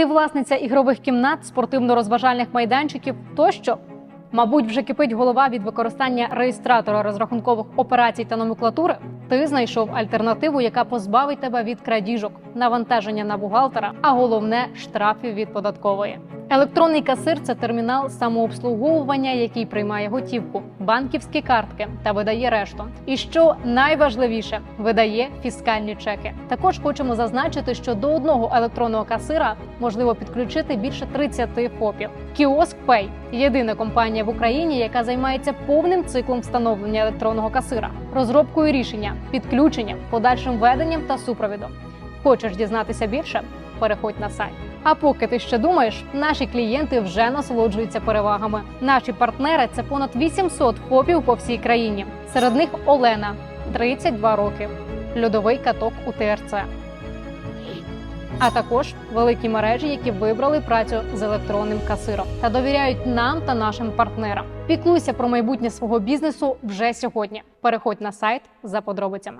Ти власниця ігрових кімнат, спортивно-розважальних майданчиків тощо. Мабуть, вже кипить голова від використання реєстратора розрахункових операцій та номенклатури. Ти знайшов альтернативу, яка позбавить тебе від крадіжок, навантаження на бухгалтера, а головне штрафів від податкової. Електронний касир це термінал самообслуговування, який приймає готівку, банківські картки та видає решту. І що найважливіше, видає фіскальні чеки. Також хочемо зазначити, що до одного електронного касира можливо підключити більше 30 ФОПів. Кіоск Pay – єдина компанія в Україні, яка займається повним циклом встановлення електронного касира, розробкою рішення, підключенням, подальшим веденням та супровідом. Хочеш дізнатися більше? Переходь на сайт. А поки ти ще думаєш, наші клієнти вже насолоджуються перевагами. Наші партнери це понад 800 ФОПів по всій країні. Серед них Олена 32 роки, льодовий каток у ТРЦ. А також великі мережі, які вибрали працю з електронним касиром та довіряють нам та нашим партнерам. Піклуйся про майбутнє свого бізнесу вже сьогодні. Переходь на сайт за подробицями.